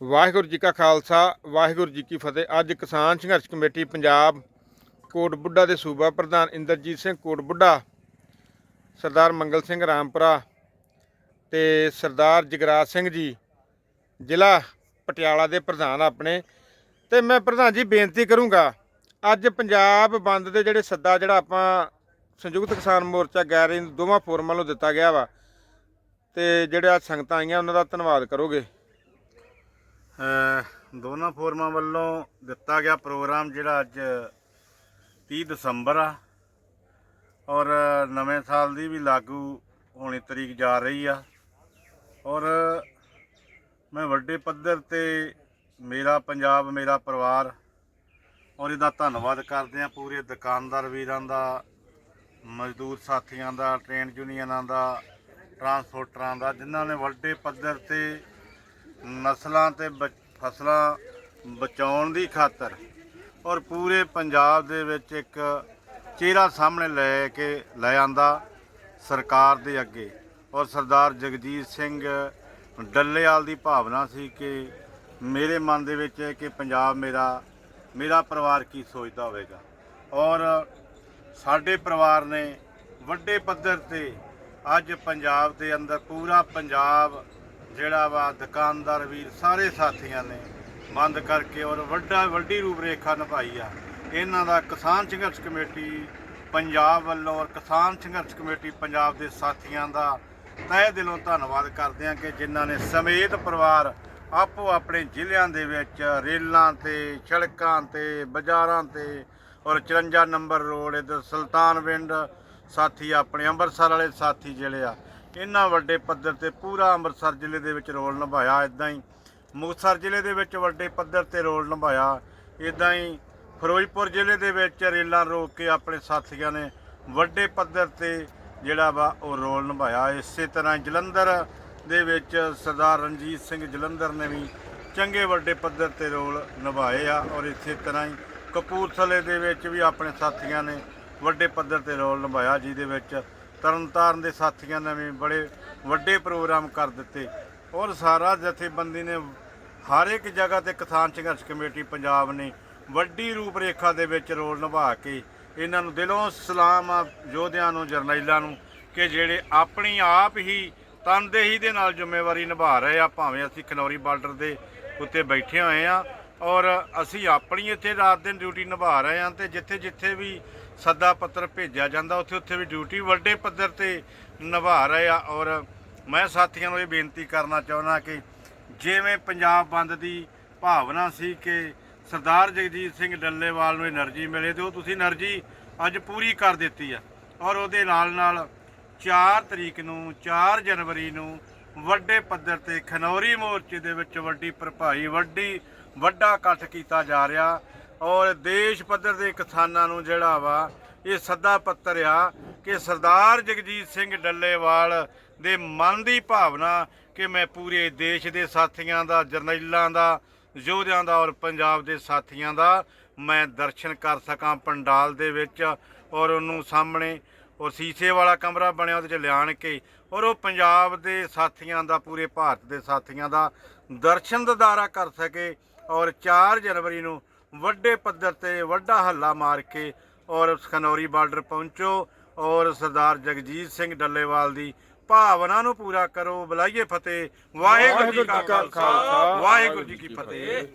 ਵਾਹਿਗੁਰੂ ਜੀ ਕਾ ਖਾਲਸਾ, ਵਾਹਿਗੁਰੂ ਜੀ ਕੀ ਫਤਿਹ। ਅੱਜ ਕਿਸਾਨ ਸੰਘਰਸ਼ ਕਮੇਟੀ ਪੰਜਾਬ ਕੋਟ ਬੁੱਢਾ ਦੇ ਸੂਬਾ ਪ੍ਰਧਾਨ ਇੰਦਰਜੀਤ ਸਿੰਘ ਕੋਟ ਬੁੱਢਾ, ਸਰਦਾਰ ਮੰਗਲ ਸਿੰਘ ਰਾਮਪੁਰਾ ਤੇ ਸਰਦਾਰ ਜਗਰਾਜ ਸਿੰਘ ਜੀ, ਜ਼ਿਲ੍ਹਾ ਪਟਿਆਲਾ ਦੇ ਪ੍ਰਧਾਨ ਆਪਣੇ। ਤੇ ਮੈਂ ਪ੍ਰਧਾਨ ਜੀ, ਬੇਨਤੀ ਕਰੂੰਗਾ, ਅੱਜ ਪੰਜਾਬ ਬੰਦ ਦੇ ਜਿਹੜੇ ਸੱਦਾ ਜਿਹੜਾ ਆਪਾਂ ਸੰਯੁਕਤ ਕਿਸਾਨ ਮੋਰਚਾ ਗੈਰ ਦੋਵਾਂ ਫੋਰਮਾਂ ਨੂੰ ਦਿੱਤਾ ਗਿਆ ਵਾ, ਤੇ ਜਿਹੜੇ ਅੱਜ ਸੰਗਤਾਂ ਆਈਆਂ, ਉਹਨਾਂ ਦਾ ਧੰਨਵਾਦ ਕਰੋਗੇ। ਦੋਨਾਂ ਫੋਰਮਾਂ ਵੱਲੋਂ ਦਿੱਤਾ ਗਿਆ ਪ੍ਰੋਗਰਾਮ ਜਿਹੜਾ ਅੱਜ 30 ਦਸੰਬਰ ਆ ਔਰ ਨਵੇਂ ਸਾਲ ਦੀ ਵੀ ਲਾਗੂ ਹੋਣੀ ਤਰੀਕ ਜਾ ਰਹੀ ਆ। ਔਰ ਮੈਂ ਵੱਡੇ ਪੱਧਰ ਤੇ ਮੇਰਾ ਪੰਜਾਬ, ਮੇਰਾ ਪਰਿਵਾਰ ਔਰ ਇਹਦਾ ਧੰਨਵਾਦ ਕਰਦੇ ਆ ਪੂਰੇ ਦੁਕਾਨਦਾਰ ਵੀਰਾਂ ਦਾ, ਮਜ਼ਦੂਰ ਸਾਥੀਆਂ ਦਾ, ਟ੍ਰੇਨ ਯੂਨੀਅਨਾਂ ਦਾ, ਟਰਾਂਸਪੋਰਟਰਾਂ ਦਾ, ਜਿਨ੍ਹਾਂ ਨੇ ਵੱਡੇ ਪੱਧਰ ਤੇ ਨਸਲਾਂ ਤੇ ਬ- ਫਸਲਾਂ ਬਚਾਉਣ ਦੀ ਖਾਤਰ ਔਰ ਪੂਰੇ ਪੰਜਾਬ ਦੇ ਵਿੱਚ ਇੱਕ ਚਿਹਰਾ ਸਾਹਮਣੇ ਲੈ ਕੇ ਲੈ ਆਂਦਾ ਸਰਕਾਰ ਦੇ ਅੱਗੇ ਔਰ ਸਰਦਾਰ ਜਗਜੀਤ ਸਿੰਘ ਡੱਲੇਵਾਲ ਦੀ ਭਾਵਨਾ ਸੀ ਕਿ ਮੇਰੇ ਮਨ ਦੇ ਵਿੱਚ ਹੈ ਕਿ ਪੰਜਾਬ ਮੇਰਾ ਮੇਰਾ ਪਰਿਵਾਰ ਕੀ ਸੋਚਦਾ ਹੋਵੇਗਾ। ਔਰ ਸਾਡੇ ਪਰਿਵਾਰ ਨੇ ਵੱਡੇ ਪੱਧਰ ਤੇ ਅੱਜ ਪੰਜਾਬ ਦੇ ਅੰਦਰ ਪੂਰਾ ਪੰਜਾਬ ਜਿਹੜਾ ਵਾ ਦੁਕਾਨਦਾਰ ਵੀਰ ਸਾਰੇ ਸਾਥੀਆਂ ਨੇ ਬੰਦ ਕਰਕੇ ਔਰ ਵੱਡਾ ਵੱਡੀ ਰੂਪਰੇਖਾ ਨਿਭਾਈ ਆ। ਇਹਨਾਂ ਦਾ ਕਿਸਾਨ ਸੰਘਰਸ਼ ਕਮੇਟੀ ਪੰਜਾਬ ਵੱਲੋਂ ਔਰ ਕਿਸਾਨ ਸੰਘਰਸ਼ ਕਮੇਟੀ ਪੰਜਾਬ ਦੇ ਸਾਥੀਆਂ ਦਾ ਤਹਿ ਦਿਲੋਂ ਧੰਨਵਾਦ ਕਰਦੇ ਹਾਂ ਕਿ ਜਿਨ੍ਹਾਂ ਨੇ ਸਮੇਤ ਪਰਿਵਾਰ ਆਪੋ ਆਪਣੇ ਜ਼ਿਲ੍ਹਿਆਂ ਦੇ ਵਿੱਚ ਰੇਲਾਂ ਤੇ, ਸੜਕਾਂ ਤੇ, ਬਾਜ਼ਾਰਾਂ ਤੇ ਔਰ 54 ਨੰਬਰ ਰੋਡ ਇਧਰ ਸੁਲਤਾਨਵਿੰਡ ਸਾਥੀ, ਆਪਣੇ ਅੰਮ੍ਰਿਤਸਰ ਵਾਲੇ ਸਾਥੀ ਜਿਹੜੇ ਆ ਇਹਨਾਂ ਵੱਡੇ ਪੱਧਰ ਤੇ ਪੂਰਾ ਅੰਮ੍ਰਿਤਸਰ ਜ਼ਿਲ੍ਹੇ ਦੇ ਵਿੱਚ ਰੋਲ ਨਿਭਾਇਆ ਇਦਾਂ ਹੀ ਮੁਕਤਸਰ ਜ਼ਿਲ੍ਹੇ ਦੇ ਵਿੱਚ ਵੱਡੇ ਪੱਧਰ ਤੇ ਰੋਲ ਨਿਭਾਇਆ ਇਦਾਂ ਹੀ ਫਿਰੋਜ਼ਪੁਰ ਜ਼ਿਲ੍ਹੇ ਦੇ ਵਿੱਚ ਰੇਲਾਂ ਰੋਕ ਕੇ ਆਪਣੇ ਸਾਥੀਆਂ ਨੇ ਵੱਡੇ ਪੱਧਰ ਤੇ ਜਿਹੜਾ ਵਾ ਉਹ ਰੋਲ ਨਿਭਾਇਆ। ਇਸੇ ਤਰ੍ਹਾਂ ਜਲੰਧਰ ਦੇ ਵਿੱਚ ਸਰਦਾਰ ਰਣਜੀਤ ਸਿੰਘ ਜਲੰਧਰ ਨੇ ਵੀ ਚੰਗੇ ਵੱਡੇ ਪੱਧਰ ਤੇ ਰੋਲ ਨਿਭਾਏ ਆ ਔਰ ਇਸੇ ਤਰ੍ਹਾਂ ਹੀ ਕਪੂਰਥਲੇ ਦੇ ਵਿੱਚ ਵੀ ਆਪਣੇ ਸਾਥੀਆਂ ਨੇ ਵੱਡੇ ਪੱਧਰ ਤੇ ਰੋਲ ਨਿਭਾਇਆ, ਜਿਹਦੇ ਵਿੱਚ ਤਰਨਤਾਰਨ ਦੇ ਸਾਥੀਆਂ ਨੇ ਵੀ ਬੜੇ ਵੱਡੇ ਪ੍ਰੋਗਰਾਮ ਕਰ ਦਿੱਤੇ। ਔਰ ਸਾਰਾ ਜਥੇਬੰਦੀ ਨੇ ਹਰ ਇੱਕ ਜਗ੍ਹਾ ਤੇ ਕਿਸਾਨ ਸੰਘਰਸ਼ ਕਮੇਟੀ ਪੰਜਾਬ ਨੇ ਵੱਡੀ ਰੂਪਰੇਖਾ ਦੇ ਵਿੱਚ ਰੋਲ ਨਿਭਾ ਕੇ ਇਹਨਾਂ ਨੂੰ ਦਿਲੋਂ ਸਲਾਮ ਆ ਯੋਧਿਆਂ ਨੂੰ, ਜਰਨੈਲਾਂ ਨੂੰ ਕਿ ਜਿਹੜੇ ਆਪਣੀ ਆਪ ਹੀ ਤਨਦੇਹੀ ਦੇ ਨਾਲ ਜ਼ਿੰਮੇਵਾਰੀ ਨਿਭਾ ਰਹੇ ਆ, ਭਾਵੇਂ ਅਸੀਂ ਖਨੌਰੀ ਬਾਰਡਰ ਦੇ ਉੱਤੇ ਬੈਠੇ ਹੋਏ ਆ। ਔਰ ਅਸੀਂ ਆਪਣੀ ਇੱਥੇ ਰਾਤ ਦਿਨ ਡਿਊਟੀ ਨਿਭਾ ਰਹੇ ਹਾਂ ਤੇ ਜਿੱਥੇ ਜਿੱਥੇ ਵੀ ਸੱਦਾ ਪੱਤਰ ਭੇਜਿਆ ਜਾਂਦਾ, ਉੱਥੇ ਉੱਥੇ ਵੀ ਡਿਊਟੀ, ਵੱਡੇ ਪੱਧਰ ਤੇ ਨਿਭਾ ਰਹੇ ਆ ਔਰ ਮੈਂ ਸਾਥੀਆਂ ਨੂੰ ਇਹ ਬੇਨਤੀ ਕਰਨਾ ਚਾਹੁੰਦਾ ਕਿ ਜਿਵੇਂ ਪੰਜਾਬ ਬੰਦ ਦੀ ਭਾਵਨਾ ਸੀ ਕਿ ਸਰਦਾਰ ਜਗਜੀਤ ਸਿੰਘ ਡੱਲੇਵਾਲ ਨੂੰ એનર્ਜੀ ਮਿਲੇ ਤੇ ਉਹ ਤੁਸੀਂ એનર્ਜੀ ਅੱਜ ਪੂਰੀ ਕਰ ਦਿੱਤੀ ਆ ਔਰ ਉਹਦੇ ਨਾਲ ਨਾਲ 4 ਤਰੀਕ ਨੂੰ 4 ਜਨਵਰੀ ਨੂੰ ਵੱਡੇ ਪੱਧਰ ਤੇ ਖਨੌਰੀ ਮੋਰਚੇ ਦੇ ਵਿੱਚ ਵੱਡੀ ਭਰਪਾਈ, ਵੱਡੀ ਵੱਡਾ ਇਕੱਠ ਕੀਤਾ ਜਾ ਰਿਹਾ ਔਰ ਦੇਸ਼ ਪੱਧਰ ਦੇ ਕਿਸਾਨਾਂ ਨੂੰ ਜਿਹੜਾ ਵਾ, ਇਹ ਸੱਦਾ ਪੱਤਰ ਆ ਕਿ ਸਰਦਾਰ ਜਗਜੀਤ ਸਿੰਘ ਡੱਲੇਵਾਲ ਦੇ ਮਨ ਦੀ ਭਾਵਨਾ ਕਿ ਮੈਂ ਪੂਰੇ ਦੇਸ਼ ਦੇ ਸਾਥੀਆਂ ਦਾ, ਜਰਨੈਲਾਂ ਦਾ, ਯੋਧਿਆਂ ਦਾ ਔਰ ਪੰਜਾਬ ਦੇ ਸਾਥੀਆਂ ਦਾ ਮੈਂ ਦਰਸ਼ਨ ਕਰ ਸਕਾਂ ਪੰਡਾਲ ਦੇ ਵਿੱਚ ਔਰ ਉਹਨੂੰ ਸਾਹਮਣੇ ਔਰ ਸੀਸੇ ਵਾਲਾ ਕਮਰਾ ਬਣਿਆ ਉਹਦੇ ਚ ਲਿਆਣ ਕੇ ਔਰ ਉਹ ਪੰਜਾਬ ਦੇ ਸਾਥੀਆਂ ਦਾ, ਪੂਰੇ ਭਾਰਤ ਦੇ ਸਾਥੀਆਂ ਦਾ ਦਰਸ਼ਨ ਦਿਦਾਰਾ ਕਰ ਸਕੇ ਔਰ 4 ਜਨਵਰੀ ਨੂੰ ਵੱਡੇ ਪੱਧਰ ਤੇ ਵੱਡਾ ਹੱਲਾ ਮਾਰ ਕੇ ਔਰ ਖਨੌਰੀ ਬਾਰਡਰ ਪਹੁੰਚੋ ਔਰ ਸਰਦਾਰ ਜਗਜੀਤ ਸਿੰਘ ਡੱਲੇਵਾਲ ਦੀ ਭਾਵਨਾ ਨੂੰ ਪੂਰਾ ਕਰੋ ਬੁਲਾਈਏ ਫਤਿਹ। ਵਾਹਿਗੁਰੂ ਜੀ ਕਾ ਖਾਲਸਾ। ਵਾਹਿਗੁਰੂ ਜੀ ਕੀ ਫਤਿਹ।